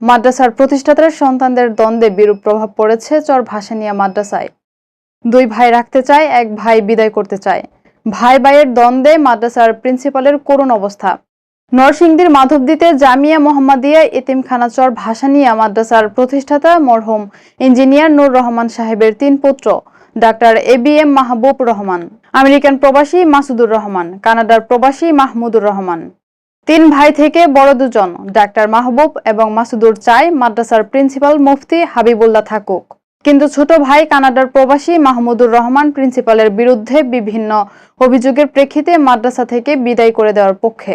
মাদ্রাসার প্রতিষ্ঠাতার সন্তানদের দ্বন্দ্বে বিরূপ প্রভাব পড়েছে চর ভাসানিয়া মাদ্রাসায়। দুই ভাই রাখতে চায়, এক ভাই বিদায় করতে চায়। ভাই ভাইয়ের দ্বন্দ্বে মাদ্রাসার প্রিন্সিপালের করুণ অবস্থা। নরসিংদীর মাধবদীতে জামিয়া মোহাম্মদিয়া এতিমখানা চর ভাসানিয়া মাদ্রাসার প্রতিষ্ঠাতা মরহুম ইঞ্জিনিয়ার নুর রহমান সাহেবের তিন পুত্র, doctor A B M Mahbub Rahman. American প্রবাসী মাসুদুর রহমান, কানাডার প্রবাসী মাহমুদুর রহমান। তিন ভাই থেকে বড় দুজন, ডাক্তার মাহবুব এবং মাসুদুর চায় মাদ্রাসার প্রিন্সিপাল মুফতি হাবিবুল্লাহ থাকুক। কিন্তু ছোট ভাই কানাডার প্রবাসী মাহমুদুর রহমান প্রিন্সিপালের বিরুদ্ধে বিভিন্ন অভিযোগের প্রেক্ষিতে মাদ্রাসা থেকে বিদায় করে দেওয়ার পক্ষে।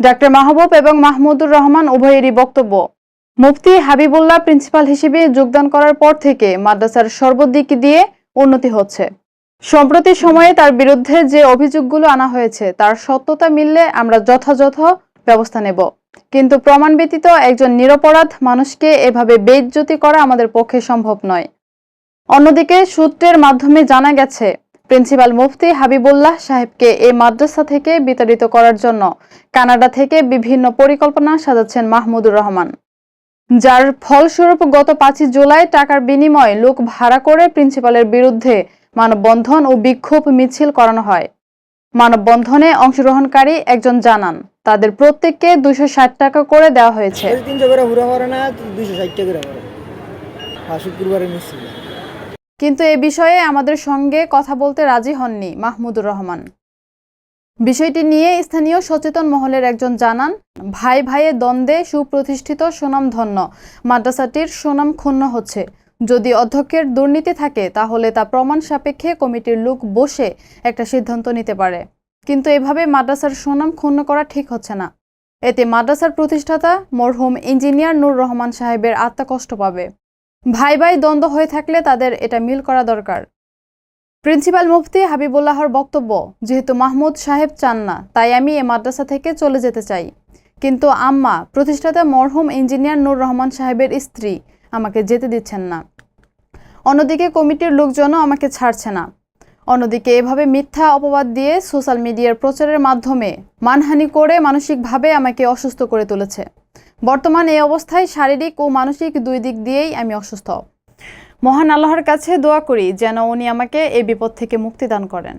ডাক্তার মাহবুব এবং মাহমুদুর রহমান উভয়েরই বক্তব্য, মুফতি হাবিবুল্লাহ প্রিন্সিপাল হিসেবে যোগদান করার পর থেকে মাদ্রাসার সর্বদিক দিয়ে উন্নতি হচ্ছে। সম্প্রতি সময়ে তার বিরুদ্ধে যে অভিযোগগুলো আনা হয়েছে, তার সত্যতা মিললে আমরা যথাযথ ব্যবস্থা নেব। কিন্তু প্রমাণ ব্যতীত একজন নিরপরাধ মানুষকে এভাবে বেইজ্জতি করা আমাদের পক্ষে সম্ভব নয়। অন্যদিকে সূত্রের মাধ্যমে জানা গেছে, প্রিন্সিপাল মুফতি হাবিবুল্লাহ সাহেবকে এই মাদ্রাসা থেকে বিতাড়িত করার জন্য কানাডা থেকে বিভিন্ন পরিকল্পনা সাজাচ্ছেন মাহমুদুর রহমান। যার ফলস্বরূপ গত পাঁচই জুলাই টাকার বিনিময়ে লোক ভাড়া করে প্রিন্সিপালের বিরুদ্ধে মানববন্ধন ও বিক্ষোভ মিছিল করানো হয়। মানববন্ধনে অংশগ্রহণকারী একজন জানান তাদের প্রত্যেককে দুইশো ষাট টাকা করে দেওয়া হয়েছে। কিন্তু এ বিষয়ে আমাদের সঙ্গে কথা বলতে রাজি হননি মাহমুদুর রহমান। বিষয়টি নিয়ে স্থানীয় সচেতন মহলের একজন জানান ভাই ভাইয়ের দ্বন্দ্বে সুপ্রতিষ্ঠিত সুনামধন্য মাদ্রাসাটির সুনাম ক্ষুণ্ণ হচ্ছে। যদি অধ্যক্ষের দুর্নীতি থাকে, তাহলে তা প্রমাণ সাপেক্ষে কমিটির লোক বসে একটা সিদ্ধান্ত নিতে পারে। কিন্তু এভাবে মাদ্রাসার সুনাম ক্ষুণ্ণ করা ঠিক হচ্ছে না। এতে মাদ্রাসার প্রতিষ্ঠাতা মরহুম ইঞ্জিনিয়ার নূর রহমান সাহেবের আত্মা কষ্ট পাবে। ভাই ভাই দ্বন্দ্ব হয়ে থাকলে তাদের এটা মিল করা দরকার। প্রিন্সিপাল মুফতি হাবিবুল্লাহর বক্তব্য, যেহেতু মাহমুদ সাহেব চান না, তাই আমি এ মাদ্রাসা থেকে চলে যেতে চাই। কিন্তু আম্মা, প্রতিষ্ঠাতা মরহুম ইঞ্জিনিয়ার নূর রহমান সাহেবের স্ত্রী আমাকে যেতে দিচ্ছেন না। অন্যদিকে কমিটির লোকজনও আমাকে ছাড়ছে না। অন্যদিকে এভাবে মিথ্যা অপবাদ দিয়ে সোশ্যাল মিডিয়ার প্রচারের মাধ্যমে মানহানি করে মানসিকভাবে আমাকে অসুস্থ করে তুলেছে। বর্তমান এই অবস্থায় শারীরিক ও মানসিক দুই দিক দিয়েই আমি অসুস্থ। মহান আল্লাহর কাছে দোয়া করি যেন উনি আমাকে এই বিপদ থেকে মুক্তি দান করেন।